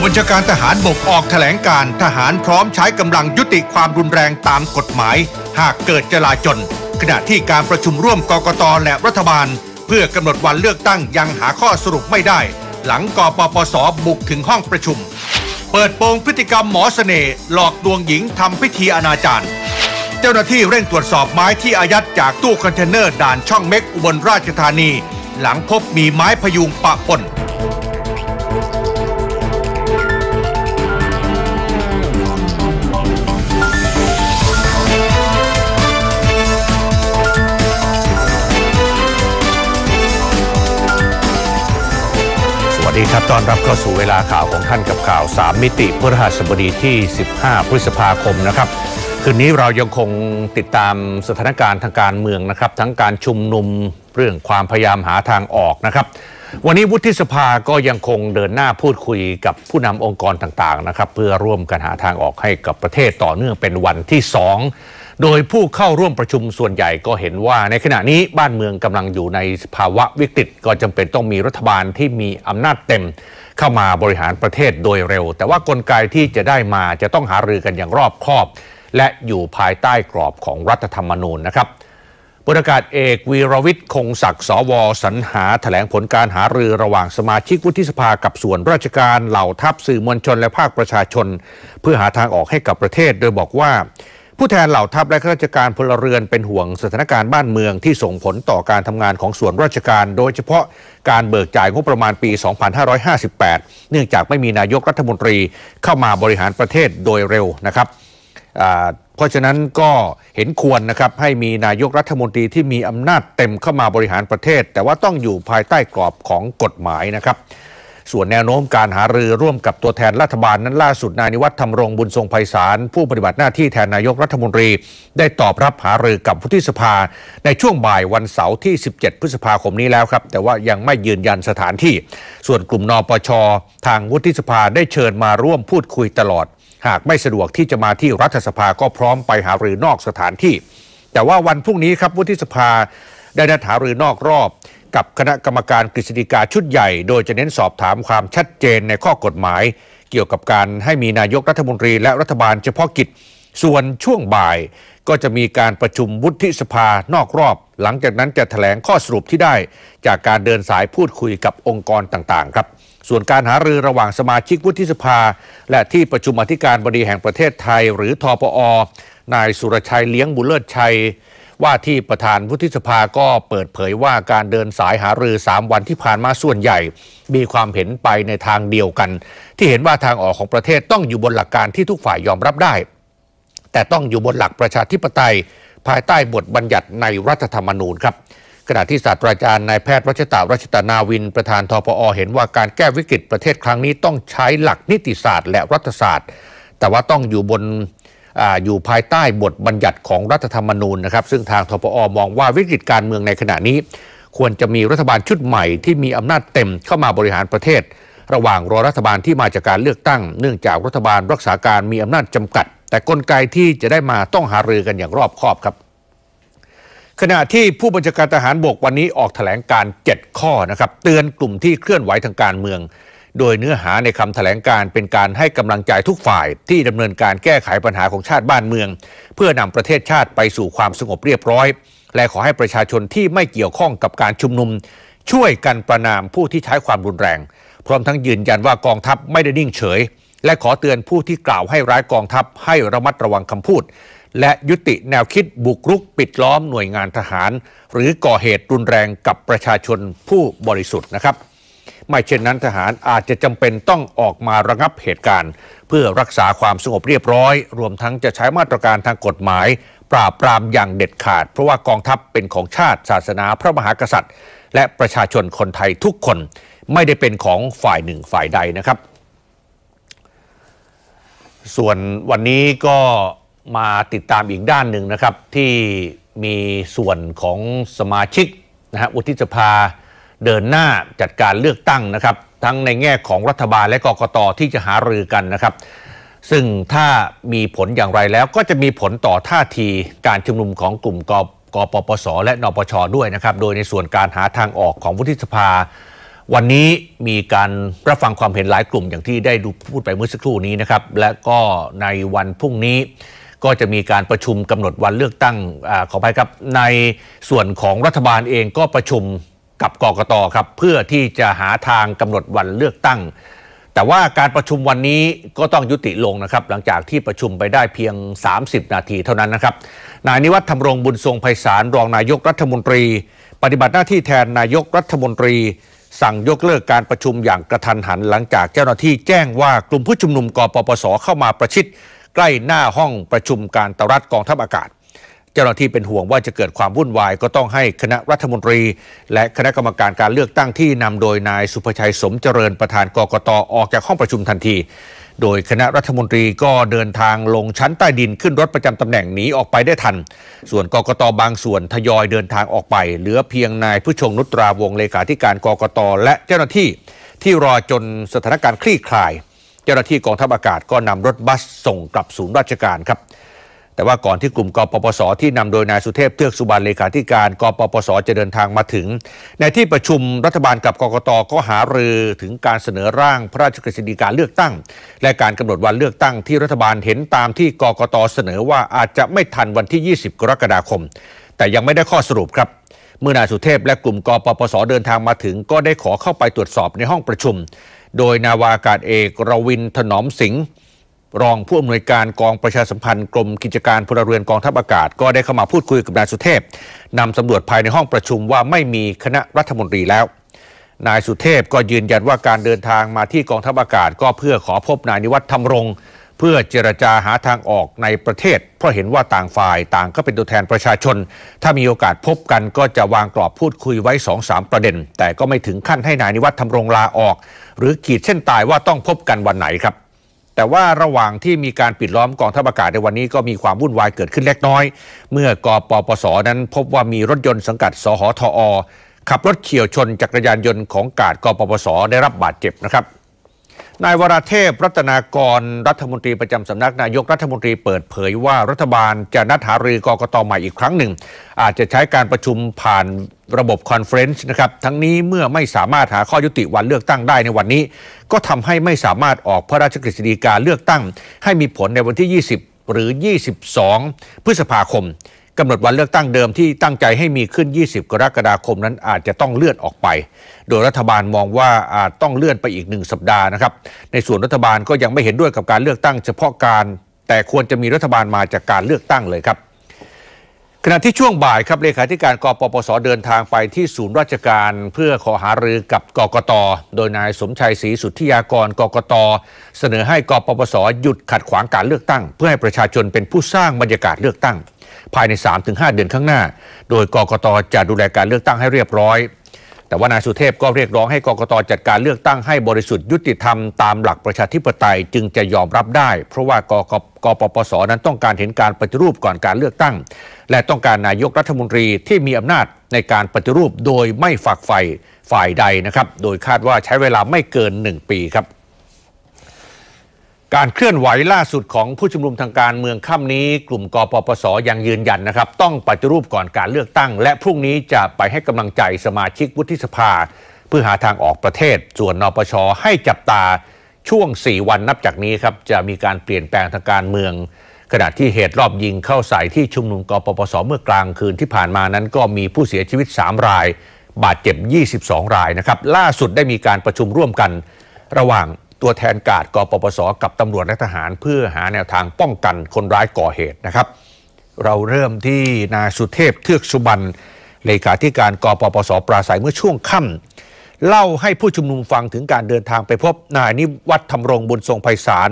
ู้บัญชาการทหารบกออกแถลงการทหารพร้อมใช้กำลังยุติความรุนแรงตามกฎหมาย หากเกิดจลาจลขณะที่การประชุมร่วมกกตและรัฐบาล เพื่อกำหนดวันเลือกตั้งยังหาข้อสรุปไม่ได้ หลังกปปสบุกถึงห้องประชุม เปิดโปงพฤติกรรมหมอเสน่ห์หลอกลวงหญิงทำพิธีอนาจารเจ้าหน้าที่เร่งตรวจสอบไม้ที่อายัดจากตู้คอนเทนเนอร์ด่านช่องเม็กอุบลราชธานี หลังพบมีไม้พยุงปะปน ดีครับตอนรับเข้าสู่เวลาข่าวของท่านกับข่าว 3 มิติพฤหัสบดีที่ 15 พฤษภาคมนะครับ คืนนี้เรายังคงติดตามสถานการณ์ทางการเมืองนะครับ ทั้งการชุมนุมเรื่องความพยายามหาทางออกนะครับ วันนี้วุฒิสภาก็ยังคงเดินหน้าพูดคุยกับผู้นำองค์กรต่างๆนะครับ เพื่อร่วมกันหาทางออกให้กับประเทศต่อเนื่องเป็นวันที่ 2 โดยผู้เข้าร่วมประชุมส่วนใหญ่ก็เห็นว่า ในขณะนี้บ้านเมืองกำลังอยู่ในภาวะวิกฤต ก็จำเป็นต้องมีรัฐบาลที่มีอำนาจเต็ม เข้ามาบริหารประเทศโดยเร็ว แต่ว่ากลไกที่จะได้มาจะต้องหารือกันอย่างรอบคอบ และอยู่ภายใต้กรอบของรัฐธรรมนูญนะครับบรรยากาศเอกวีรวิทย์คงศักดิ์สวสรรหาแถลงผลการหารือระหว่างสมาชิกวุฒิสภากับส่วนราชการเหล่าทัพสื่อมวลชนและภาคประชาชน เพื่อหาทางออกให้กับประเทศ โดยบอกว่า ผู้แทนเหล่าทัพและข้าราชการพลเรือนเป็นห่วงสถานการณ์บ้านเมืองที่ส่งผลต่อการทำงานของส่วนราชการ โดยเฉพาะการเบิกจ่ายงบประมาณปี 2558 เนื่องจากไม่มีนายกรัฐมนตรีเข้ามาบริหารประเทศโดยเร็วนะครับเพราะฉะนั้นก็เห็นควรนะครับให้มีนายกรัฐมนตรีที่มีอำนาจเต็มเข้ามาบริหารประเทศ แต่ว่าต้องอยู่ภายใต้กรอบของกฎหมายนะครับ ส่วนแนวโน้มการหารือร่วมกับตัวแทนรัฐบาลนั้นล่าสุดนายนิวัฒน์ธรรมรงบุญทรงไพศาลผู้ปฏิบัติหน้าที่แทนนายกรัฐมนตรี ได้ตอบรับหารือกับวุฒิสภา ในช่วงบ่ายวันเสาร์ที่ 17 พฤษภาคมนี้แล้วครับ แต่ว่ายังไม่ยืนยันสถานที่ ส่วนกลุ่มนปช ทางวุฒิสภาได้เชิญมาร่วมพูดคุยตลอด หากไม่สะดวกที่จะมาที่รัฐสภาก็พร้อมไปหารือนอกสถานที่ แต่ว่าวันพรุ่งนี้ครับวุฒิสภาได้นัดหารือนอกรอบ กับคณะกรรมการกฤษฎีกาชุดใหญ่ โดยจะเน้นสอบถามความชัดเจนในข้อกฎหมาย เกี่ยวกับการให้มีนายกรัฐมนตรีและรัฐบาลเฉพาะกิจ ส่วนช่วงบ่าย ก็จะมีการประชุมวุฒิสภานอกรอบ หลังจากนั้นจะแถลงข้อสรุปที่ได้ จากการเดินสายพูดคุยกับองค์กรต่างๆ ครับ ส่วนการหารือระหว่างสมาชิกวุฒิสภา และที่ประชุมอธิการบดีแห่งประเทศไทย หรือทปอ นายสุรชัยเลี้ยงบุญเลิศชัย ว่าที่ประธานวุฒิสภาก็เปิดเผยว่าการเดินสายหารือ 3 วันที่ผ่านมาส่วนใหญ่ มีความเห็นไปในทางเดียวกัน ที่เห็นว่าทางออกของประเทศต้องอยู่บนหลักการที่ทุกฝ่ายยอมรับได้ แต่ต้องอยู่บนหลักประชาธิปไตย ภายใต้บทบัญญัติในรัฐธรรมนูญครับขณะที่ศาสตราจารย์นายแพทย์รัชตารัชตานาวิน ประธานทปอเห็นว่าการแก้วิกฤตประเทศครั้งนี้ต้องใช้หลักนิติศาสตร์และรัฐศาสตร์ แต่ว่าต้องอยู่บน ออยู่ภายใต้บทบัญญัติของรัฐธรรมนูญนะครับ ซึ่งทางทปอมองว่าวิกฤตการเมืองในขณะนี้ ควรจะมีรัฐบาลชุดใหม่ที่มีอำนาจเต็มเข้ามาบริหารประเทศ ระหว่างรอรัฐบาลที่มาจากการเลือกตั้ง เนื่องจากรัฐบาลรักษาการมีอำนาจจำกัด แต่กลไกที่จะได้มาต้องหารือกันอย่างรอบคอบครับขณะที่ผู้บัญชาการทหารบกวันนี้ออกแถลงการ 7 ข้อนะครับ เตือนกลุ่มที่เคลื่อนไหวทางการเมือง โดยเนื้อหาในคำแถลงการเป็นการให้กำลังใจทุกฝ่ายที่ดำเนินการแก้ไขปัญหาของชาติบ้านเมือง เพื่อนำประเทศชาติไปสู่ความสงบเรียบร้อย และขอให้ประชาชนที่ไม่เกี่ยวข้องกับการชุมนุม ช่วยกันประนามผู้ที่ใช้ความรุนแรง พร้อมทั้งยืนยันว่ากองทัพไม่ได้นิ่งเฉย และขอเตือนผู้ที่กล่าวให้ร้ายกองทัพให้ระมัดระวังคำพูด และยุติแนวคิดบุกรุกปิดล้อมหน่วยงานทหาร หรือก่อเหตุรุนแรงกับประชาชนผู้บริสุทธิ์นะครับ ไม่เช่นนั้นทหารอาจจะจำเป็นต้องออกมาระงับเหตุการณ์ เพื่อรักษาความสงบเรียบร้อย รวมทั้งจะใช้มาตรการทางกฎหมาย ปราบปรามอย่างเด็ดขาด เพราะว่ากองทัพเป็นของชาติ ศาสนาพระมหากษัตริย์ และประชาชนคนไทยทุกคนไม่ได้เป็นของฝ่ายหนึ่งฝ่ายใดนะครับ ส่วนวันนี้ก็มาติดตามอีกด้านหนึ่งนะครับที่มีส่วนของสมาชิกนะฮะวุฒิสภา เดินหน้าจัดการเลือกตั้งนะครับ ทั้งในแง่ของรัฐบาลและกกตที่จะหารือกันนะครับ ซึ่งถ้ามีผลอย่างไรแล้วก็จะมีผลต่อท่าทีการชุมนุมของกลุ่มกกปปส และนปชด้วยนะครับ โดยในส่วนการหาทางออกของวุฒิสภา วันนี้มีการรับฟังความเห็นหลายกลุ่มอย่างที่ได้ดูพูดไปเมื่อสักครู่นี้นะครับ และก็ในวันพรุ่งนี้ก็จะมีการประชุมกำหนดวันเลือกตั้งอขออภัยครับในส่วนของรัฐบาลเองก็ประชุม กับกกตครับเพื่อที่จะหาทางกำหนดวันเลือกตั้ง แต่ว่าการประชุมวันนี้ก็ต้องยุติลงนะครับ หลังจากที่ประชุมไปได้เพียง 30 นาทีเท่านั้นนะครับ นายนิวัฒน์ธรรมรงบุญทรงไพศาลรองนายกรัฐมนตรี ปฏิบัติหน้าที่แทนนายกรัฐมนตรี สั่งยกเลิกการประชุมอย่างกระทันหัน หลังจากเจ้าหน้าที่แจ้งว่ากลุ่มผู้ชุมนุมกปปสเข้ามาประชิดใกล้หน้าห้องประชุมการตรัฐกองทัพอากาศ เจ้าหน้าที่เป็นห่วงว่าจะเกิดความวุ่นวายก็ต้องให้คณะรัฐมนตรี และคณะกรรมการการเลือกตั้งที่นำโดยนายสุภชัยสมเจริญประธานกกตออกจากห้องประชุมทันที โดยคณะรัฐมนตรีก็เดินทางลงชั้นใต้ดินขึ้นรถประจำตำแหน่งหนีออกไปได้ทัน ส่วนกกตบางส่วนทยอยเดินทางออกไป เหลือเพียงนายผู้ชงนุตราวงเลขาธิการกกตและเจ้าหน้าที่ ที่รอจนสถานการณ์คลี่คลาย เจ้าหน้าที่กองทัพอากาศก็นำรถบัสส่งกลับศูนย์ราชการครับ แต่ว่าก่อนที่กลุ่มกปปส ที่นำโดยนายสุเทพเทือกสุบรรณเลขาธิการกปปส จะเดินทางมาถึง ในที่ประชุมรัฐบาลกับกกตก็หารือถึงการเสนอร่างพระราชกฤษฎีกาเลือกตั้ง และการกำหนดวันเลือกตั้งที่รัฐบาลเห็นตามที่กกตเสนอว่าอาจจะไม่ทันวันที่ 20 กรกฎาคม แต่ยังไม่ได้ข้อสรุปครับเมื่อนายสุเทพและกลุ่มกปปส เดินทางมาถึง ก็ได้ขอเข้าไปตรวจสอบในห้องประชุม โดยนาวาอากาศเอกรวินถนอมสิงห์ รองผู้อำนวยการกองประชาสัมพันธ์กรมกิจการพลเรือนกองทัพอากาศ ก็ได้เข้ามาพูดคุยกับนายสุเทพนำสำรวจภายในห้องประชุมว่าไม่มีคณะรัฐมนตรีแล้ว นายสุเทพก็ยืนยันว่าการเดินทางมาที่กองทัพอากาศ ก็เพื่อขอพบนายนิวัฒน์ธรรมรงเพื่อเจรจาหาทางออกในประเทศ เพราะเห็นว่าต่างฝ่ายต่างก็เป็นตัวแทนประชาชน ถ้ามีโอกาสพบกันก็จะวางกรอบพูดคุยไว้2อสาประเด็น แต่ก็ไม่ถึงขั้นให้นายนิวัฒน์ทำรงลาออก หรือขีดเส้นตายว่าต้องพบกันวันไหนครับ แต่ว่าระหว่างที่มีการปิดล้อมกองทัพอากาศในวันนี้ก็มีความวุ่นวายเกิดขึ้นเล็กน้อย เมื่อกปปสนั้นพบว่ามีรถยนต์สังกัดสหทอ ขับรถเฉียวชนจักรยานยนต์ของกาดกปปสได้รับบาดเจ็บนะครับ นายวราเทพรัตนากรรัฐมนตรีประจำสำนักนายกรัฐมนตรีเปิดเผยว่ารัฐบาลจะนัดหารือกกตใหม่อีกครั้งหนึ่ง อาจจะใช้การประชุมผ่านระบบคอนเฟรนซ์นะครับทั้งนี้เมื่อไม่สามารถหาข้อยุติวันเลือกตั้งได้ในวันนี้ ก็ทำให้ไม่สามารถออกพระราชกฤษฎีกาเลือกตั้ง ให้มีผลในวันที่ 20 หรือ 22 พฤษภาคม กำหนดวันเลือกตั้งเดิมที่ตั้งใจให้มีขึ้น 20 กรกฎาคมนั้นอาจจะต้องเลื่อนออกไป โดยรัฐบาลมองว่าอาจต้องเลื่อนไปอีกหนึ่งสัปดาห์นะครับ ในส่วนรัฐบาลก็ยังไม่เห็นด้วยกับการเลือกตั้งเฉพาะการ แต่ควรจะมีรัฐบาลมาจากการเลือกตั้งเลยครับ ขณะที่ช่วงบ่ายครับเลขาธิการกปปสเดินทางไปที่ศูนย์ราชการเพื่อขอหารือกับกกต โดยนายสมชัยศรีสุทธิยากรกกต เสนอให้กปปสหยุดขัดขวางการเลือกตั้ง เพื่อให้ประชาชนเป็นผู้สร้างบรรยากาศเลือกตั้ง ภายใน 3-5 เดือนข้างหน้า โดยกกตจะดูแลการเลือกตั้งให้เรียบร้อย แต่ว่านายสุเทพก็เรียกร้องให้กกตจัดการเลือกตั้งให้บริสุทธิ์ยุติธรรมตามหลักประชาธิปไตยจึงจะยอมรับได้ เพราะว่ากกกปปสนั้นต้องการเห็นการปฏิรูปก่อนการเลือกตั้ง และต้องการนายกรัฐมนตรีที่มีอำนาจในการปฏิรูปโดยไม่ฝักใฝ่ฝ่ายใดนะครับ โดยคาดว่าใช้เวลาไม่เกิน 1 ปีครับ การเคลื่อนไหวล่าสุดของผู้ชุมนุมทางการเมืองค่ำนี้ กลุ่มกปปสยังยืนยันนะครับ ต้องปฏิรูปก่อนการเลือกตั้ง และพรุ่งนี้จะไปให้กำลังใจสมาชิกวุฒิสภา เพื่อหาทางออกประเทศ ส่วนนปชให้จับตาช่วง 4 วันนับจากนี้ครับจะมีการเปลี่ยนแปลงทางการเมือง ขณะที่เหตุรอบยิงเข้าใส่ที่ชุมนุมกปปสเมื่อกลางคืนที่ผ่านมานั้นก็มีผู้เสียชีวิต 3 ราย บาดเจ็บ 22 รายนะครับ ล่าสุดได้มีการประชุมร่วมกัน ระหว่างตัวแทนกาดกปปส กับตำรวจและทหาร เพื่อหาแนวทางป้องกันคนร้ายก่อเหตุนะครับ เราเริ่มที่นายสุเทพเทือกสุบรรณเลขาธิการกปปสปราศัยเมื่อช่วงค่ำ เล่าให้ผู้ชุมนุมฟังถึงการเดินทางไปพบนายนิวัฒน์ธรรมรงบุญทรงไพศาล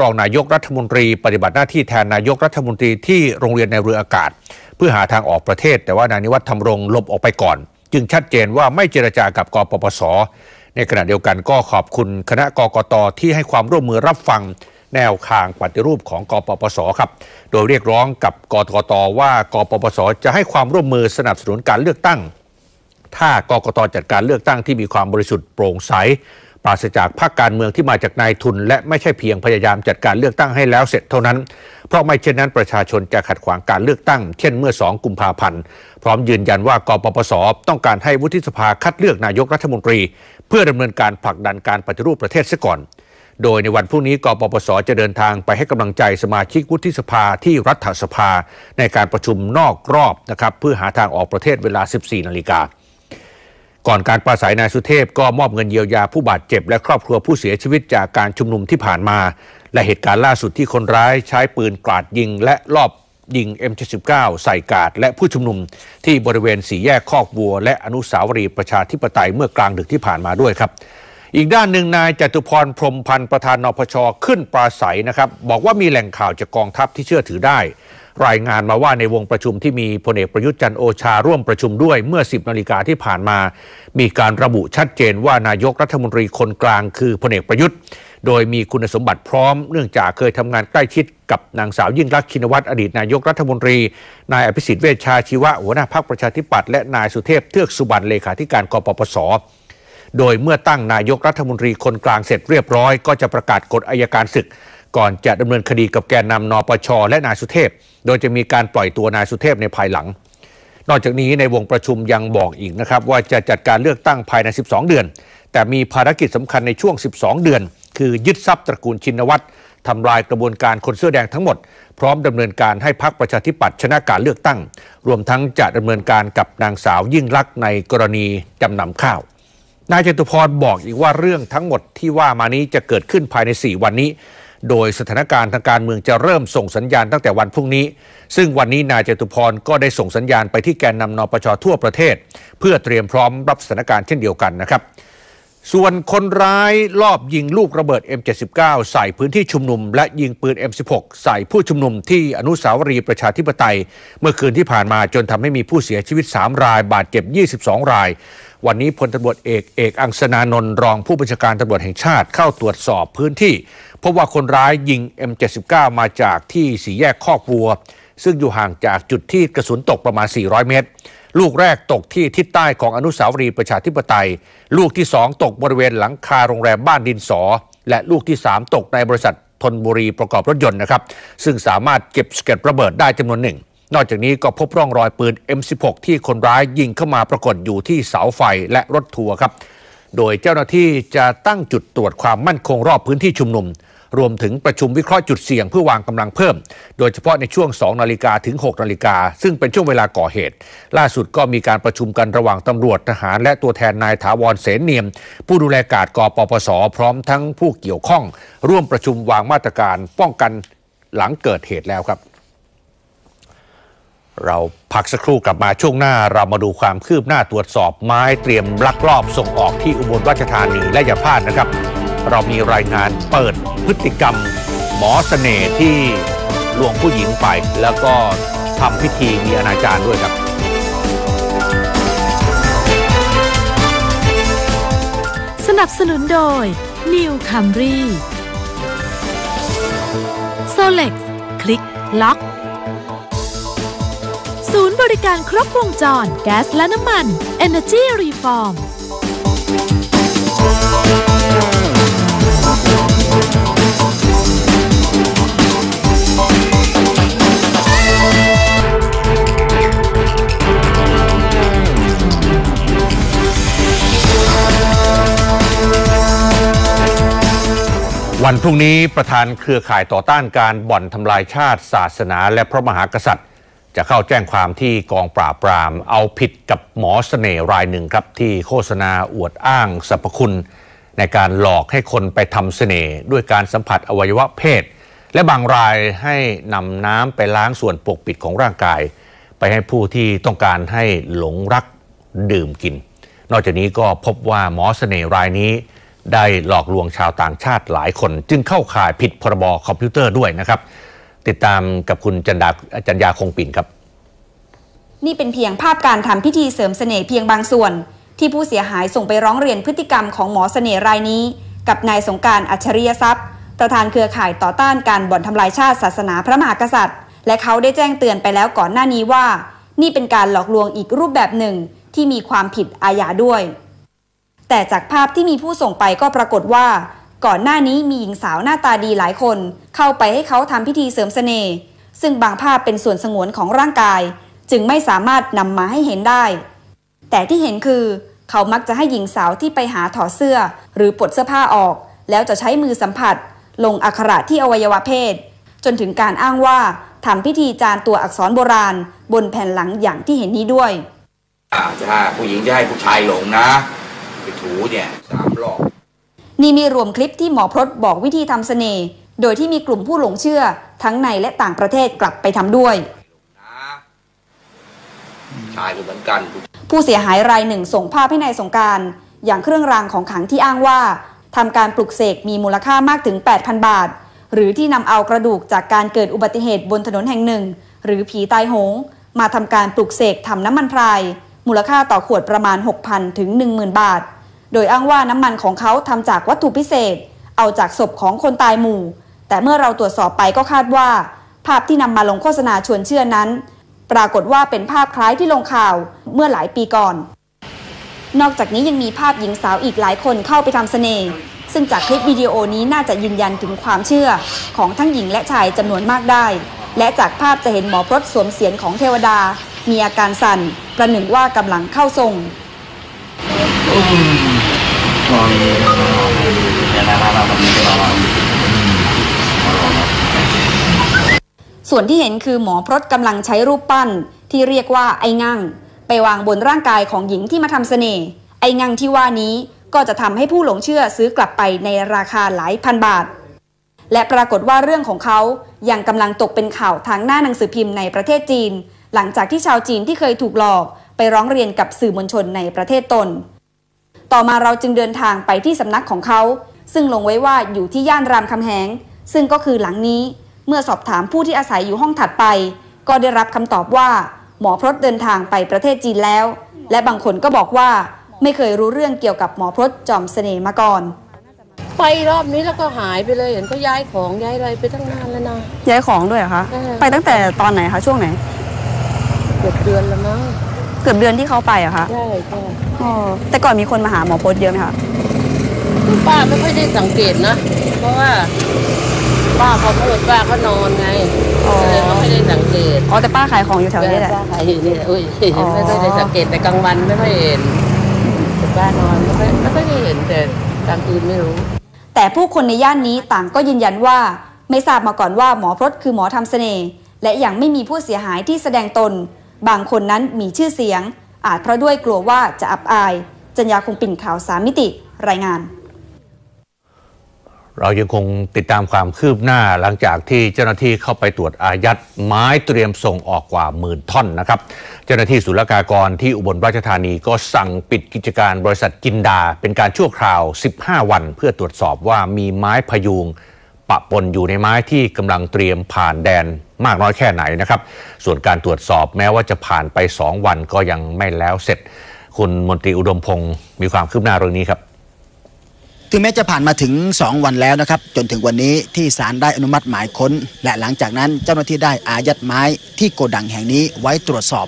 รองนายกรัฐมนตรี ปฏิบัติหน้าที่แทนนายกรัฐมนตรีที่โรงเรียนในเรืออากาศ เพื่อหาทางออกประเทศ แต่ว่านายนิวัฒน์ธรรมรงหลบออกไปก่อน จึงชัดเจนว่าไม่เจรจากับกปปส ในขณะเดียวกันก็ขอบคุณคณะกกตที่ให้ความร่วมมือรับฟังแนวทางปฏิรูปของกปปสครับ โดยเรียกร้องกับกกตว่ากปปส จะให้ความร่วมมือสนับสนุนการเลือกตั้ง ถ้ากกตจัดการเลือกตั้งที่มีความบริสุทธิ์โปร่งใสปราศจากภาคการเมืองที่มาจากนายทุน และไม่ใช่เพียงพยายามจัดการเลือกตั้งให้แล้วเสร็จเท่านั้น เพราะไม่เช่นนั้นประชาชนจะขัดขวางการเลือกตั้ง เช่นเมื่อ 2 กุมภาพันธ์ พร้อมยืนยันว่ากปปส ต้องการให้วุฒิสภาคัดเลือกนายกรัฐมนตรี เพื่อดำเนินการผลักดันการปฏิรูปประเทศซะก่อน โดยในวันพรุ่งนี้กปปส จะเดินทางไปให้กำลังใจสมาชิกวุฒิสภาที่รัฐสภา ในการประชุมนอกรอบนะครับเพื่อหาทางออกประเทศเวลา 14นาฬิกา ก่อนการปราศัยนายสุเทพก็มอบเงินเยียวยาผู้บาดเจ็บและครอบครัวผู้เสียชีวิตจากการชุมนุมที่ผ่านมา และเหตุการณ์ล่าสุดที่คนร้ายใช้ปืนกราดยิงและลอบยิง M79 ใส่กาดและผู้ชุมนุมที่บริเวณสี่แยกคอกวัว และอนุสาวรีย์ประชาธิปไตยเมื่อกลางดึกที่ผ่านมาด้วยครับ อีกด้านหนึ่งนายจตุพรพรมพันธ์ประธานนปชขึ้นปราศัยนะครับบอกว่ามีแหล่งข่าวจากกองทัพที่เชื่อถือได้ รายงานมาว่าในวงประชุมที่มีพลเอกประยุทธ์จันโอชาร่วมประชุมด้วยเมื่อ 10นาฬิกาที่ผ่านมา มีการระบุชัดเจนว่านายกรัฐมนตรีคนกลางคือพลเอกประยุทธ์ โดยมีคุณสมบัติพร้อม เนื่องจากเคยทำงานใกล้ชิดกับนางสาวยิ่งรักษณ์ชินวัตรอดีตนายกรัฐมนตรี นายอภิสิทธิ์เวชชาชีวะหัวหน้าพรรคประชาธิปัตย์และนายสุเทพเทือกสุบรรณเลขาธิการกปปสโดยเมื่อตั้งนายกรัฐมนตรีคนกลางเสร็จเรียบร้อย ก็จะประกาศกฎอายการศึก ก่อนจะดำเนินคดีกับแกนนำนปช และนายสุเทพ โดยจะมีการปล่อยตัวนายสุเทพในภายหลัง นอกจากนี้ในวงประชุมยังบอกอีกนะครับว่าจะจัดการเลือกตั้งภายใน 12 เดือน แต่มีภารกิจสำคัญในช่วง 12 เดือน คือยึดทรัพย์ตระกูลชินวัตรทำลายกระบวนการคนเสื้อแดงทั้งหมด พร้อมดำเนินการให้พรรคประชาธิปัตย์ชนะการเลือกตั้ง รวมทั้งจะดำเนินการกับนางสาวยิ่งลักษณ์ในกรณีจำนำข้าวนายจตุพรบอกอีกว่าเรื่องทั้งหมดที่ว่ามานี้จะเกิดขึ้นภายใน 4 วันนี้ โดยสถานการณ์ทางการเมืองจะเริ่มส่งสัญญาณตั้งแต่วันพรุ่งนี้ ซึ่งวันนี้นายจตุพรก็ได้ส่งสัญญาณไปที่แกนนำนปชทั่วประเทศ เพื่อเตรียมพร้อมรับสถานการณ์เช่นเดียวกันนะครับ ส่วนคนร้ายลอบยิงลูกระเบิด M79 ใส่พื้นที่ชุมนุม และยิงปืน M16 ใส่ผู้ชุมนุมที่อนุสาวรีย์ประชาธิปไตย เมื่อคืนที่ผ่านมาจนทำให้มีผู้เสียชีวิต 3 ราย บาดเจ็บ 22 ราย วันนี้พลตำรวจเอกเอกอังสนานนท์รองผู้บัญชาการตำรวจแห่งชาติเข้าตรวจสอบพื้นที่พบว่าคนร้ายยิง M79 มาจากที่สี่แยกคอกวัว ซึ่งอยู่ห่างจากจุดที่กระสุนตกประมาณ 400 เมตร ลูกแรกตกที่ทิศใต้ของอนุสาวรีย์ประชาธิปไตย ลูกที่2ตกบริเวณหลังคาโรงแรมบ้านดินสอ และลูกที่3ตกในบริษัททนบุรีประกอบรถยนต์นะครับ ซึ่งสามารถเก็บสเก็ตระเบิดได้จำนวนหนึ่ง นอกจากนี้ก็พบร่องรอยปืน M16 ที่คนร้ายยิงเข้ามาปรากฏอยู่ที่เสาไฟและรถทัวร์ครับ โดยเจ้าหน้าที่จะตั้งจุดตรวจความมั่นคงรอบพื้นที่ชุมนุม รวมถึงประชุมวิเคราะห์จุดเสี่ยงเพื่อวางกำลังเพิ่ม โดยเฉพาะในช่วง 2 นาฬิกาถึง 6 นาฬิกา ซึ่งเป็นช่วงเวลาก่อเหตุ ล่าสุดก็มีการประชุมกันระหว่างตำรวจทหาร และตัวแทนนายถาวรเสนเนียม ผู้ดูแลการกปปส พร้อมทั้งผู้เกี่ยวข้อง ร่วมประชุมวางมาตรการป้องกันหลังเกิดเหตุแล้วครับ เราพักสักครู่กลับมาช่วงหน้าเรามาดูความคืบหน้าตรวจสอบไม้เตรียมลักลอบส่งออกที่อุบลราชธานีและอย่าพลาดนะครับ เรามีรายงานเปิดพฤติกรรม หมอเสน่ห์ที่ลวงผู้หญิงไป แล้วก็ทำพิธีมีอนาจารด้วยครับสนับสนุนโดย New Camry Solex คลิกล็อก ศูนย์บริการครบวงจร แก๊สและน้ำมัน Energy Reform วันพรุ่งนี้ประธานเครือข่ายต่อต้านการบ่อนทำลายชาติ ศาสนา และพระมหากษัตริย์ จะเข้าแจ้งความที่กองปราบปราม เอาผิดกับหมอเสน่ห์รายหนึ่งครับ ที่โฆษณาอวดอ้างสรรพคุณ ในการหลอกให้คนไปทำเสน่ห์ด้วยการสัมผัสอวัยวะเพศ และบางรายให้นำน้ำไปล้างส่วนปกปิดของร่างกาย ไปให้ผู้ที่ต้องการให้หลงรักดื่มกิน นอกจากนี้ก็พบว่าหมอเสน่ห์รายนี้ ได้หลอกลวงชาวต่างชาติหลายคน จึงเข้าข่ายผิดพรบคอมพิวเตอร์ด้วยนะครับ ติดตามกับคุณจันดาจันยาคงปิ่นครับ นี่เป็นเพียงภาพการทำพิธีเสริมเสน่ห์เพียงบางส่วน ที่ผู้เสียหายส่งไปร้องเรียนพฤติกรรมของหมอเสน่ห์รายนี้ กับนายสงการอัจฉริยทรัพย์ ประธานเครือข่ายต่อต้านการบ่อนทำลายชาติศาสนาพระมหากษัตริย์ และเขาได้แจ้งเตือนไปแล้วก่อนหน้านี้ว่า นี่เป็นการหลอกลวงอีกรูปแบบหนึ่งที่มีความผิดอาญาด้วย แต่จากภาพที่มีผู้ส่งไปก็ปรากฏว่า ก่อนหน้านี้มีหญิงสาวหน้าตาดีหลายคน เข้าไปให้เขาทำพิธีเสริมเสน่ห์ซึ่งบางภาพเป็นส่วนสงวนของร่างกาย จึงไม่สามารถนำมาให้เห็นได้ แต่ที่เห็นคือ เขามักจะให้หญิงสาวที่ไปหาถอดเสื้อ หรือปลดเสื้อผ้าออก แล้วจะใช้มือสัมผัส ลงอักขระที่อวัยวะเพศ จนถึงการอ้างว่าทำพิธีจานตัวอักษรโบราณ บนแผ่นหลังอย่างที่เห็นนี้ด้วยถ้ผู้หญิงจะให้ผู้ชายหลงนะไปถูเนี่ยสามรอบ นี่มีรวมคลิปที่หมอพรตบอกวิธีทำเสน่ห์โดยที่มีกลุ่มผู้หลงเชื่อทั้งในและต่างประเทศกลับไปทำด้วยนะชายก็เหมือนกัน ผู้เสียหายรายหนึ่งส่งภาพให้ในายสงกราร อย่างเครื่องรางของขลังที่อ้างว่าทำการปลุกเสกมีมูลค่ามากถึง 8,000 บาท หรือที่นำเอากระดูกจากการเกิดอุบัติเหตุบนถนนแห่งหนึ่ง หรือผีตายโหง มาทำการปลุกเสกทำน้ำมันพราย มูลค่าต่อขวดประมาณ 6,000 ถึง 10,000 บาท โดยอ้างว่าน้ำมันของเขาทำจากวัตถุพิเศษ เอาจากศพของคนตายหมู่ แต่เมื่อเราตรวจสอบไปก็คาดว่า ภาพที่นำมาลงโฆษณาชวนเชื่อนั้น ปรากฏว่าเป็นภาพคล้ายที่ลงข่าวเมื่อหลายปีก่อน นอกจากนี้ยังมีภาพหญิงสาวอีกหลายคนเข้าไปทำเสน่ห์ซึ่งจากคลิปวิดีโอนี้น่าจะยืนยันถึงความเชื่อของทั้งหญิงและชายจำนวนมากได้ และจากภาพจะเห็นหมอพรตสวมเสียงของเทวดา มีอาการสั่น ประหนึ่งว่ากำลังเข้าทรง ส่วนที่เห็นคือหมอพรตกำลังใช้รูปปั้นที่เรียกว่าไอ้งั่ง ไปวางบนร่างกายของหญิงที่มาทำเสน่ห์ไอ้งั่งที่ว่านี้ก็จะทำให้ผู้หลงเชื่อซื้อกลับไปในราคาหลายพันบาท และปรากฏว่าเรื่องของเขายังกำลังตกเป็นข่าวทางหน้าหนังสือพิมพ์ในประเทศจีน หลังจากที่ชาวจีนที่เคยถูกหลอกไปร้องเรียนกับสื่อมวลชนในประเทศตน ต่อมาเราจึงเดินทางไปที่สำนักของเขา ซึ่งลงไว้ว่าอยู่ที่ย่านรามคำแหง ซึ่งก็คือหลังนี้ เมื่อสอบถามผู้ที่อาศัยอยู่ห้องถัดไป ก็ได้รับคำตอบว่า หมอพรตเดินทางไปประเทศจีนแล้ว และบางคนก็บอกว่าไม่เคยรู้เรื่องเกี่ยวกับหมอพรตจอมเสน่ห์มาก่อน ไปรอบนี้แล้วก็หายไปเลยเห็นก็ย้ายของย้ายอะไรไปตั้งนานแล้วนะย้ายของด้วยเหรอคะใช่ไปตั้งแต่ตอนไหนคะช่วงไหนเกือบเดือนแล้วมั้ง เกือบเดือนที่เขาไปเหรอะคะใช่ใช่อ๋อแต่ก่อนมีคนมาหาหมอพจน์เยอะไหมคะป้าไม่ค่อยได้สังเกตนะ เพราะว่าป้าพอพูดป้าก็นอนไงอ๋อก็เลยไม่ได้สังเกตอ๋อแต่ป้าขายของอยู่แถวนี้แหละป้าขายอยู่นี่แหละอุ้ยอ๋อไม่ค่อยได้สังเกตแต่กลางวันไม่ค่อยเห็นแต่ป้านอนไม่ค่อยไม่ค่อยได้เห็นแต่กลางคืนไม่รู้ แต่ผู้คนในย่านนี้ต่างก็ยืนยันว่า ไม่ทราบมาก่อนว่าหมอพรตคือหมอทำเสน่ห์และยังไม่มีผู้เสียหายที่แสดงตน บางคนนั้นมีชื่อเสียง อาจเพราะด้วยกลัวว่าจะอับอาย จัญญาคงปิ่นข่าวสามมิติรายงาน เรายังคงติดตามความคืบหน้าหลังจากที่เจ้าหน้าที่เข้าไปตรวจอายัดไม้เตรียมส่งออกกว่าหมื่นท่อนนะครับ เจ้าหน้าที่ศุลกากรที่อุบลราชธานีก็สั่งปิดกิจการบริษัทกินดา เป็นการชั่วคราว 15 วัน เพื่อตรวจสอบว่ามีไม้พยุง ปะปนอยู่ในไม้ที่กำลังเตรียมผ่านแดนมากน้อยแค่ไหนนะครับ ส่วนการตรวจสอบแม้ว่าจะผ่านไป 2 วันก็ยังไม่แล้วเสร็จ คุณมนตรีอุดมพงศ์มีความคืบหน้าเรื่องนี้ครับถึงแม้จะผ่านมาถึง 2 วันแล้วนะครับ จนถึงวันนี้ที่ศาลได้อนุมัติหมายค้น และหลังจากนั้นเจ้าหน้าที่ได้อายัดไม้ที่โกดังแห่งนี้ไว้ตรวจสอบ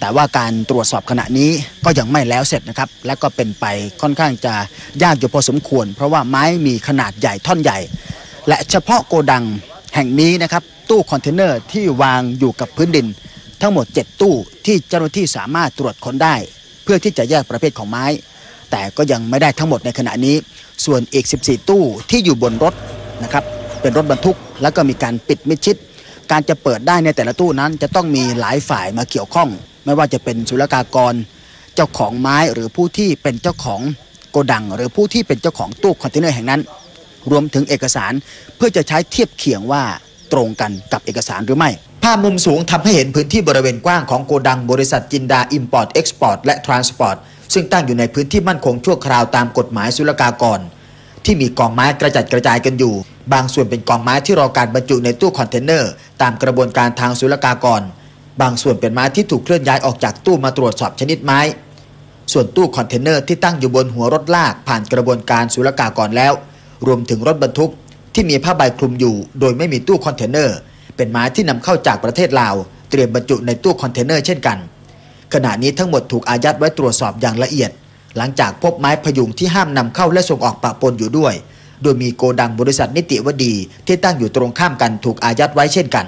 แต่ว่าการตรวจสอบขณะนี้ก็ยังไม่แล้วเสร็จนะครับ และก็เป็นไปค่อนข้างจะยากอยู่พอสมควร เพราะว่าไม้มีขนาดใหญ่ท่อนใหญ่ และเฉพาะโกดังแห่งนี้นะครับ ตู้คอนเทนเนอร์ที่วางอยู่กับพื้นดิน ทั้งหมด 7 ตู้ที่เจ้าหน้าที่สามารถตรวจค้นได้ เพื่อที่จะแยกประเภทของไม้ แต่ก็ยังไม่ได้ทั้งหมดในขณะนี้ ส่วนอีก 14 ตู้ที่อยู่บนรถนะครับเป็นรถบรรทุก แล้วก็มีการปิดมิดชิด การจะเปิดได้ในแต่ละตู้นั้น จะต้องมีหลายฝ่ายมาเกี่ยวข้อง ไม่ว่าจะเป็นศุลกากร เจ้าของไม้หรือผู้ที่เป็นเจ้าของโกดัง หรือผู้ที่เป็นเจ้าของตู้คอนเทนเนอร์แห่งนั้น รวมถึงเอกสาร เพื่อจะใช้เทียบเคียงว่าตรงกันกับเอกสารหรือไม่ภาพมุมสูงทำให้เห็นพื้นที่บริเวณกว้างของโกดังบริษัทจินดา Import Export และ Transport ซึ่งตั้งอยู่ในพื้นที่มั่นคงชั่วคราวตามกฎหมายศุลกากร ที่มีกองไม้กระจัดกระจายกันอยู่ บางส่วนเป็นกองไม้ที่รอการบรรจุในตู้คอนเทนเนอร์ ตามกระบวนการทางศุลกากร บางส่วนเป็นไม้ที่ถูกเคลื่อนย้ายออกจากตู้มาตรวจสอบชนิดไม้ ส่วนตู้คอนเทนเนอร์ที่ตั้งอยู่บนหัวรถลากผ่านกระบวนการศุลกากรแล้ว รวมถึงรถบรรทุกที่มีผ้าใบคลุมอยู่ โดยไม่มีตู้คอนเทนเนอร์ เป็นไม้ที่นำเข้าจากประเทศลาว เตรียมบรรจุในตู้คอนเทนเนอร์เช่นกัน ขณะนี้ทั้งหมดถูกอายัดไว้ตรวจสอบอย่างละเอียด หลังจากพบไม้พยุงที่ห้ามนำเข้าและส่งออกปะปนอยู่ด้วย โดยมีโกดังบริษัทนิติวดีที่ตั้งอยู่ตรงข้ามกันถูกอายัดไว้เช่นกัน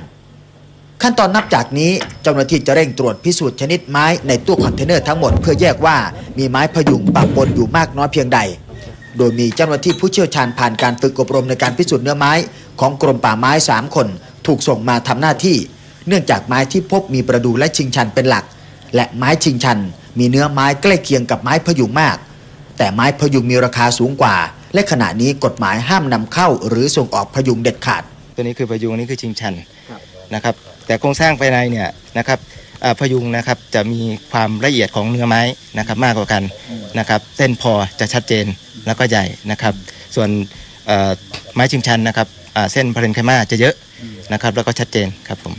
ขั้นตอนนับจากนี้เจ้าหน้าที่จะเร่งตรวจพิสูจน์ชนิดไม้ในตู้คอนเทนเนอร์ทั้งหมดเพื่อแยกว่ามีไม้พยุงปะปนอยู่มากน้อยเพียงใด โดยมีเจ้าหน้าที่ผู้เชี่ยวชาญผ่านการฝึกอบรมในการพิสูจน์เนื้อไม้ของกรมป่าไม้ 3 คน ถูกส่งมาทำหน้าที่ เนื่องจากไม้ที่พบมีประดูและชิงชันเป็นหลัก และไม้ชิงชัน มีเนื้อไม้ใกล้เคียงกับไม้พยุงมาก แต่ไม้พยุงมีราคาสูงกว่า และขณะนี้กฎหมายห้ามนำเข้า หรือส่งออกพยุงเด็ดขาด ตัวนี้คือพยุงนี่คือชิงชันนะครับแต่โครงสร้างภายในเนี่ยนะครับอ่าพยุงนะครับจะมีความละเอียดของเนื้อไม้นะครับมากกว่ากันนะครับเส้นพอจะชัดเจน แล้วก็ใหญ่นะครับ ส่วนเอ่อไม้ชิงชันนะครับอ่าเส้นพาเรนไคมาจะเยอะนะครับ แล้วก็ชัดเจนครับผม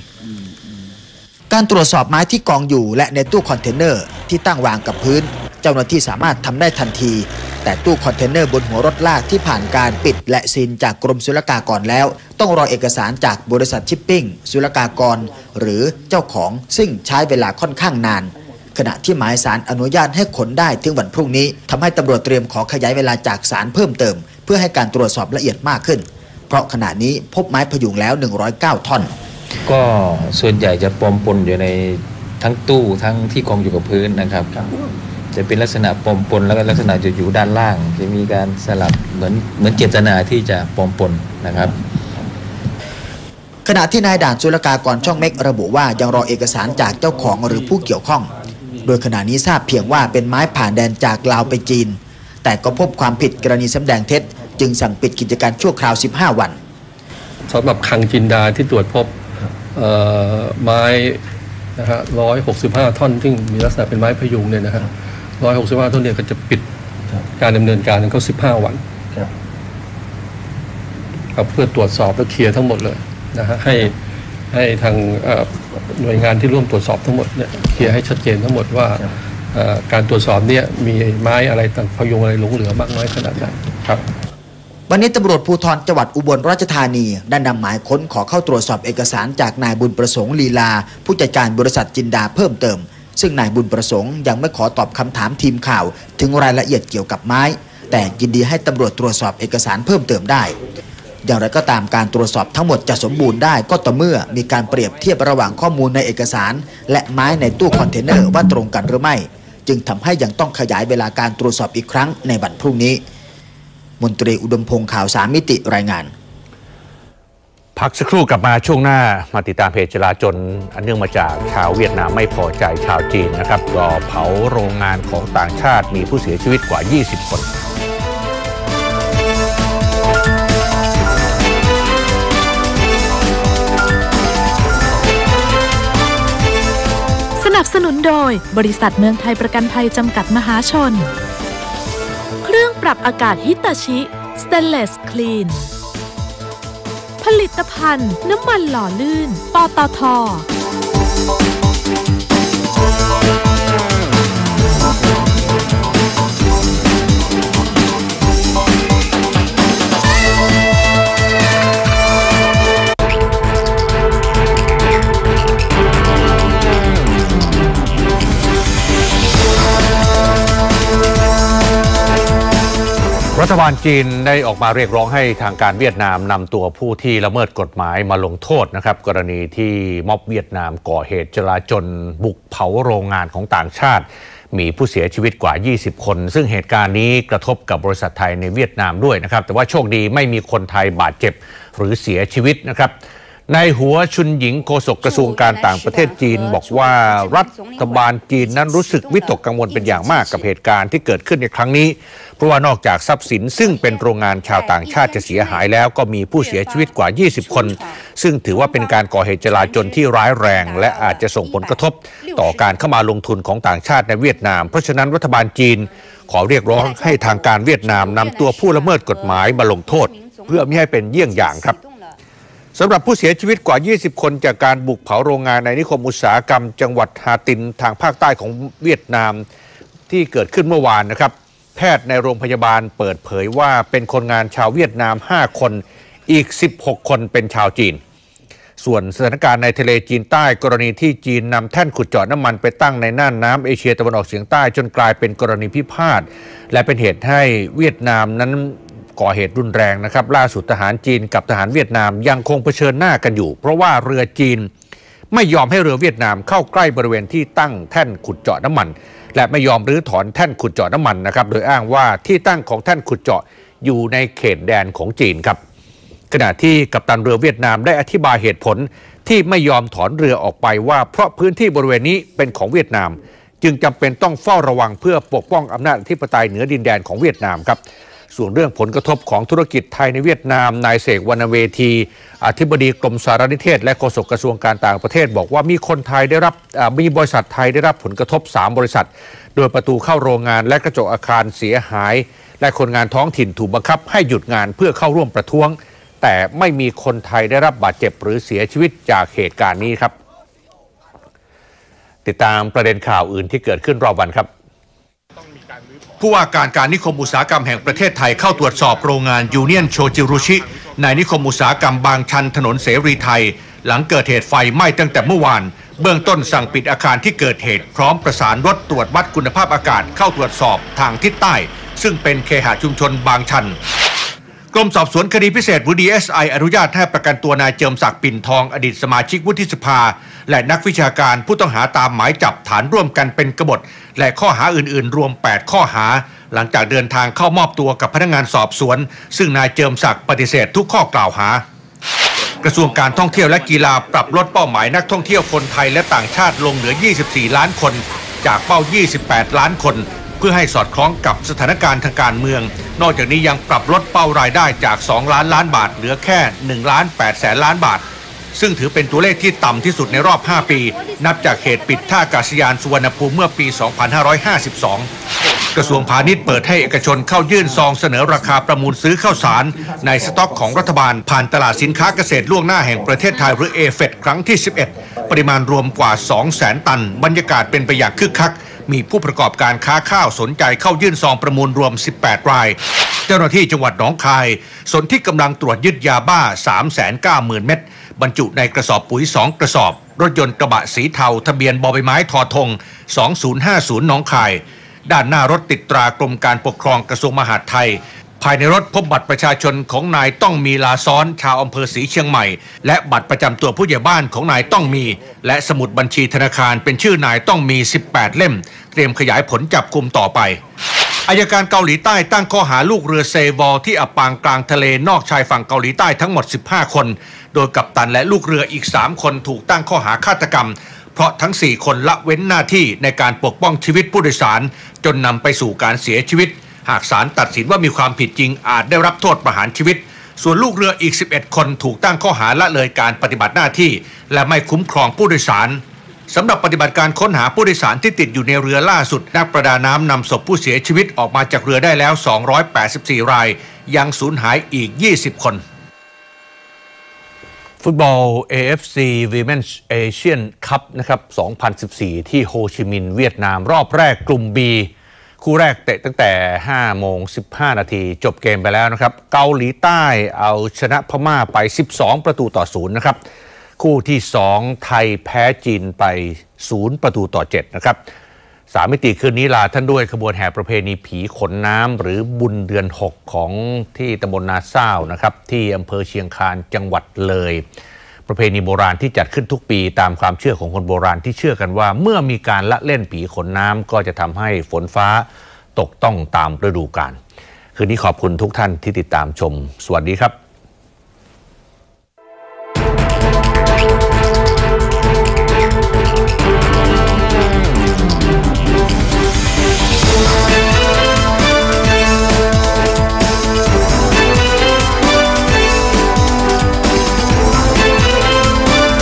การตรวจสอบไม้ที่กองอยู่และในตู้คอนเทนเนอร์ที่ตั้งวางกับพื้น เจ้าหน้าที่สามารถทำได้ทันที แต่ตู้คอนเทนเนอร์บนหัวรถลากที่ผ่านการปิดและซีนจากกรมศุลกากรแล้ว ต้องรอเอกสารจากบริษัทชิปปิ้งศุลกากร หรือเจ้าของซึ่งใช้เวลาค่อนข้างนาน ขณะที่หมายสารอนุญาตให้ขนได้ถึงวันพรุ่งนี้ทำให้ตำรวจเตรียมขอขยายเวลาจากสารเพิ่มเติม เพื่อให้การตรวจสอบละเอียดมากขึ้น เพราะขณะนี้พบไม้พยุงแล้ว 109 ท่อน ก็ส่วนใหญ่จะปมปนอยู่ในทั้งตู้ทั้งที่กองอยู่กับพื้นนะครับจะเป็นลักษณะปมปนแล้วก็ลักษณะจะอยู่ด้านล่าง จะมีการสลับเหมือนเหมือนเจตนาที่จะปมปนนะครับขณะที่นายด่านศุลกากรช่องเม็กระบุว่ายังรอเอกสารจากเจ้าของหรือผู้เกี่ยวข้อง โดยขณะนี้ทราบเพียงว่าเป็นไม้ผ่านแดนจากลาวไปจีน แต่ก็พบความผิดกรณีสำแดงเท็จ จึงสั่งปิดกิจการชั่วคราว 15 วันสำหรับคังจินดาที่ตรวจพบเอ่อไม้นะฮะร้อยหกสิบห้าท่อน ซึ่งมีลักษณะเป็นไม้พยุงเนี่ยนะฮะร้อยหกสิบห้าท่อนเนี่ยก็จะปิดการดำเนินการของเขาสิบห้าวันครับเพื่อตรวจสอบและเคลียร์ทั้งหมดเลยนะฮะให้ ให้ทางหน่วยงานที่ร่วมตรวจสอบทั้งหมดเนี่ยเคลียร์ให้ชัดเจนทั้งหมดว่าการตรวจสอบเนี่ยมีไม้อะไรต่างพยุงอะไรหลงเหลือมากน้อยขนาดไหนครับวันนี้ตำรวจภูธรจังหวัดอุบลราชธานีได้นำหมายค้นขอเข้าตรวจสอบเอกสารจากนายบุญประสงค์ลีลา ผู้จัดการบริษัทจินดาเพิ่มเติม ซึ่งนายบุญประสงค์ยังไม่ขอตอบคำถามทีมข่าว ถึงรายละเอียดเกี่ยวกับไม้ แต่ยินดีให้ตำรวจตรวจสอบเอกสารเพิ่มเติมได้ อย่างไรก็ตามการตรวจสอบทั้งหมดจะสมบูรณ์ได้ก็ต่อเมื่อมีการเปรียบเทียบระหว่างข้อมูลในเอกสาร และไม้ในตู้คอนเทนเนอร์ว่าตรงกันหรือไม่ จึงทำให้ยังต้องขยายเวลาการตรวจสอบอีกครั้งในวันพรุ่งนี้ มนตรีอุดมพงษ์ข่าวสามมิติรายงาน พักสักครู่กลับมาช่วงหน้ามาติดตามเพจจราจนอันเนื่องมาจากชาวเวียดนามไม่พอใจชาวจีนนะครับก็เผาโรงงานของต่างชาติมีผู้เสียชีวิตกว่า 20 คน สนุนโดยบริษัทเมืองไทยประกันภัยจำกัดมหาชน เครื่องปรับอากาศฮิตาชิ สเตนเลสคลีน ผลิตภัณฑ์น้ำมันหล่อลื่น ปตท รัฐบาลจีนได้ออกมาเรียกร้องให้ทางการเวียดนามนำตัวผู้ที่ละเมิดกฎหมายมาลงโทษนะครับ กรณีที่ม็อบเวียดนามก่อเหตุจลาจลบุกเผาโรงงานของต่างชาติ มีผู้เสียชีวิตกว่า 20 คน ซึ่งเหตุการณ์นี้กระทบกับบริษัทไทยในเวียดนามด้วยนะครับ แต่ว่าโชคดีไม่มีคนไทยบาดเจ็บหรือเสียชีวิตนะครับ ในหัวชุนหญิงโฆษกกระทรวงการต่างประเทศจีน บอกว่ารัฐบาลจีนนั้นรู้สึกวิตกกังวลเป็นอย่างมากกับเหตุการณ์ที่เกิดขึ้นในครั้งนี้ เพราะว่านอกจากทรัพย์สินซึ่งเป็นโรงงานชาวต่างชาติจะเสียหายแล้วก็มีผู้เสียชีวิตกว่า 20 คน ซึ่งถือว่าเป็นการก่อเหตุจลาจลที่ร้ายแรง และอาจจะส่งผลกระทบ ต่อการเข้ามาลงทุนของต่างชาติในเวียดนาม เพราะฉะนั้นรัฐบาลจีน ขอเรียกร้องให้ทางการเวียดนามนำตัวผู้ละเมิดกฎหมายมาลงโทษ เพื่อไม่ให้เป็นเยี่ยงอย่างครับ สำหรับผู้เสียชีวิตกว่า 20 คนจากการบุกเผาโรงงานในนิคมอุตสาหกรรม จังหวัดฮาตินทางภาคใต้ของเวียดนามที่เกิดขึ้นเมื่อวานนะครับ แพทย์ในโรงพยาบาลเปิดเผยว่าเป็นคนงานชาวเวียดนาม 5 คน อีก 16 คนเป็นชาวจีน ส่วนสถานการณ์ในทะเลจีนใต้กรณีที่จีนนำแท่นขุดเจาะน้ำมันไปตั้งในน่านน้ำเอเชียตะวันออกเฉียงใต้จนกลายเป็นกรณีพิพาทและเป็นเหตุให้เวียดนามนั้น ก่อเหตุรุนแรงนะครับ ล่าสุดทหารจีนกับทหารเวียดนามยังคงเผชิญหน้ากันอยู่ เพราะว่าเรือจีนไม่ยอมให้เรือเวียดนามเข้าใกล้บริเวณที่ตั้งแท่นขุดเจาะน้ำมัน และไม่ยอมรื้อถอนแท่นขุดเจาะน้ำมันนะครับ โดยอ้างว่าที่ตั้งของแท่นขุดเจาะอยู่ในเขตแดนของจีนครับ ขณะที่กัปตันเรือเวียดนามได้อธิบายเหตุผลที่ไม่ยอมถอนเรือออกไปว่าเพราะพื้นที่บริเวณนี้เป็นของเวียดนาม จึงจำเป็นต้องเฝ้าระวังเพื่อปกป้องอำนาจอธิปไตยเหนือดินแดนของเวียดนามครับ ส่วนเรื่องผลกระทบของธุรกิจไทยในเวียดนาม นายเสกวรรณเวที อธิบดีกรมสารนิเทศ และโฆษกกระทรวงการต่างประเทศ บอกว่ามีคนไทยได้รับมีบริษัทไทยได้รับผลกระทบ 3 บริษัท โดยประตูเข้าโรงงานและกระจกอาคารเสียหาย และคนงานท้องถิ่นถูกบังคับให้หยุดงานเพื่อเข้าร่วมประท้วง แต่ไม่มีคนไทยได้รับบาดเจ็บหรือเสียชีวิตจากเหตุการณ์นี้ครับ ติดตามประเด็นข่าวอื่นที่เกิดขึ้นรอบวันครับ ผู้ว่าการการนิคมอุตสาหกรรมแห่งประเทศไทยเข้าตรวจสอบโรงงานยูเนียนโชจิรุชิ ในนิคมอุตสาหกรรมบางชันถนนเสรีไทย หลังเกิดเหตุไฟไหม้ตั้งแต่เมื่อวาน เบื้องต้นสั่งปิดอาคารที่เกิดเหตุ พร้อมประสานรถตรวจวัดคุณภาพอากาศเข้าตรวจสอบทางทิศใต้ ซึ่งเป็นเคหะชุมชนบางชัน กรมสอบสวนคดีพิเศษวุดีเอสไออนุญาตให้ประกันตัวนายเจิมศักดิ์ปิ่นทองอดีตสมาชิกวุฒิสภา และนักวิชาการผู้ต้องหาตามหมายจับฐานร่วมกันเป็นกบฏ และข้อหาอื่นๆ รวม 8 ข้อหา หลังจากเดินทางเข้ามอบตัวกับพนักงานสอบสวน ซึ่งนายเจิมศักดิ์ปฏิเสธทุกข้อกล่าวหา กระทรวงการท่องเที่ยวและกีฬาปรับลดเป้าหมายนักท่องเที่ยวคนไทยและต่างชาติลงเหลือ 24 ล้านคน จากเป้า 28 ล้านคน เพื่อให้สอดคล้องกับสถานการณ์ทางการเมือง นอกจากนี้ยังปรับลดเป้ารายได้จาก 2 ล้านล้านบาท เหลือแค่1ล้าน8แสนล้านบาท ซึ่งถือเป็นตัวเลขที่ต่ำที่สุดในรอบ 5 ปี นับจากเหตุปิดท่าอากาศยานสุวรรณภูมิเมื่อปี 2552 กระทรวงพาณิชย์เปิดให้เอกชนเข้ายื่นซองเสนอราคาประมูลซื้อข้าวสาร ในสต็อกของรัฐบาล ผ่านตลาดสินค้าเกษตรล่วงหน้าแห่งประเทศไทยหรือเอเฟครั้งที่ 11 ปริมาณรวมกว่า 200,000 ตัน บรรยากาศเป็นไปอย่างคึกคัก มีผู้ประกอบการค้าข้าวสนใจเข้ายื่นซองประมูลรวม 18 ราย เจ้าหน้าที่จังหวัดหนองคาย สนที่กำลังตรวจยึดยาบ้า 390,000 เม็ดบรรจุในกระสอบปุ๋ย 2 กระสอบ รถยนต์กระบะสีเทา ทะเบียนบอใบไม้ทอทง 2050หนองคาย ด้านหน้ารถติดตรากรมการปกครองกระทรวงมหาดไทย ภายในรถพบบัตรประชาชนของนายต้องมีลาซ้อนชาวอำเภอศรีเชียงใหม่ และบัตรประจำตัวผู้ใหญ่บ้านของนายต้องมี และสมุดบัญชีธนาคารเป็นชื่อนายต้องมี 18 เล่ม เตรียมขยายผลจับกลุ่มต่อไปอายการเกาหลีใต้ตั้งข้อหาลูกเรือเซวอลที่อับปางกลางทะเลนอกชายฝั่งเกาหลีใต้ทั้งหมด 15 คน โดยกัปตันและลูกเรืออีก 3 คนถูกตั้งข้อหาฆาตกรรม เพราะทั้ง 4 คนละเว้นหน้าที่ในการปกป้องชีวิตผู้โดยสาร จนนำไปสู่การเสียชีวิต หากศาลตัดสินว่ามีความผิดจริงอาจได้รับโทษประหารชีวิต ส่วนลูกเรืออีก 11 คนถูกตั้งข้อหาละเลยการปฏิบัติหน้าที่ และไม่คุ้มครองผู้โดยสารสำหรับปฏิบัติการค้นหาผู้โดยสารที่ติดอยู่ในเรือล่าสุด นักประดาน้ำนำศพผู้เสียชีวิตออกมาจากเรือได้แล้ว 284 ราย ยังสูญหายอีก 20 คน ฟุตบอล AFC Women's Asian Cup นะครับ 2014 ที่โฮชิมินห์เวียดนามรอบแรกกลุ่ม B คู่แรกเตะตั้งแต่ 5 โมง 15 นาที จบเกมไปแล้วนะครับ เกาหลีใต้เอาชนะพม่าไป 12 ประตูต่อศูนย์นะครับ คู่ที่ 2 ไทยแพ้จีนไป 0 ประตูต่อ 7 นะครับสามมิติคืนนี้ลาท่านด้วยขบวนแห่ประเพณีผีขนน้ำหรือบุญเดือน 6 ของที่ตำบลนาเศร้านะครับ ที่อำเภอเชียงคานจังหวัดเลย ประเพณีโบราณที่จัดขึ้นทุกปีตามความเชื่อของคนโบราณที่เชื่อกันว่า เมื่อมีการละเล่นผีขนน้ำก็จะทำให้ฝนฟ้าตกต้องตามฤดูกาลคืนนี้ขอบคุณทุกท่านที่ติดตามชม สวัสดีครับ